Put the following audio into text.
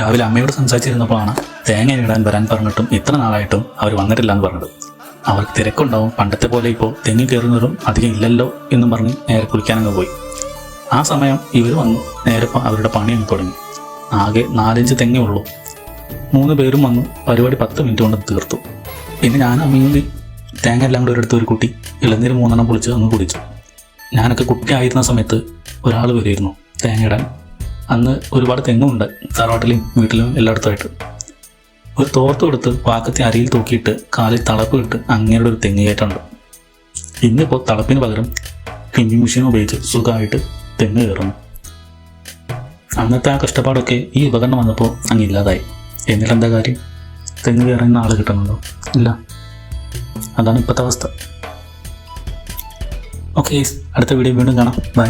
രാവിലെ അമ്മയോട് സംസാരിച്ചിരുന്നപ്പോഴാണ് തേങ്ങ ഇടാൻ വരാൻ പറഞ്ഞിട്ടും ഇത്ര നാളായിട്ടും അവർ വന്നിട്ടില്ല എന്ന് പറഞ്ഞത്. അവർക്ക് തിരക്കുണ്ടാവും. പണ്ടത്തെ പോലെ ഇപ്പോൾ തെങ്ങി കയറുന്നവരും അധികം ഇല്ലല്ലോ എന്നും പറഞ്ഞ് നേരെ കുളിക്കാനങ്ങ് പോയി. ആ സമയം ഇവർ വന്നു. നേരെ അവരുടെ പണി അങ്ങ് തുടങ്ങി. ആകെ നാലഞ്ച് തെങ്ങേ ഉള്ളൂ. മൂന്ന് പേരും വന്നു. പരിപാടി പത്ത് മിനിറ്റ് കൊണ്ട് തീർത്തു. പിന്നെ ഞാൻ അമ്മയും തേങ്ങ എല്ലാം കൂടെ ഒരിടത്ത് ഒരു കുട്ടി ഇളനീര് മൂന്നെണ്ണം പൊളിച്ച് അങ്ങ് കുടിച്ചു. ഞാനൊക്കെ കുട്ടി ആയിരുന്ന സമയത്ത് ഒരാൾ വരുമായിരുന്നു തേങ്ങ ഇടാൻ. അന്ന് ഒരുപാട് തെങ്ങുണ്ട്. തറവാട്ടിലും വീട്ടിലും എല്ലായിടത്തുമായിട്ട്. ഒരു തോർത്ത് കൊടുത്ത് പാക്കത്തെ അരിയിൽ തൂക്കിയിട്ട് കാലിൽ തളപ്പ് ഇട്ട് അങ്ങനെയുള്ള ഒരു തെങ്ങ് കയറ്റുണ്ട് ഇന്നിപ്പോൾ തളപ്പിന് പകരം പിഞ്ചിങ് മെഷീൻ ഉപയോഗിച്ച് സുഖമായിട്ട് തെങ്ങ് കയറുന്നു. അന്നത്തെ ആ കഷ്ടപ്പാടൊക്കെ ഈ ഉപകരണം വന്നപ്പോൾ അങ്ങ് ഇല്ലാതായി. എന്നിട്ട് എന്താ കാര്യം? തെങ്ങ് കയറുന്ന ആൾ കിട്ടുന്നുണ്ടോ ഇല്ല. അതാണ് ഇപ്പോഴത്തെ അവസ്ഥ. ഓക്കെ അടുത്ത വീഡിയോ വീണ്ടും കാണാം. ബൈ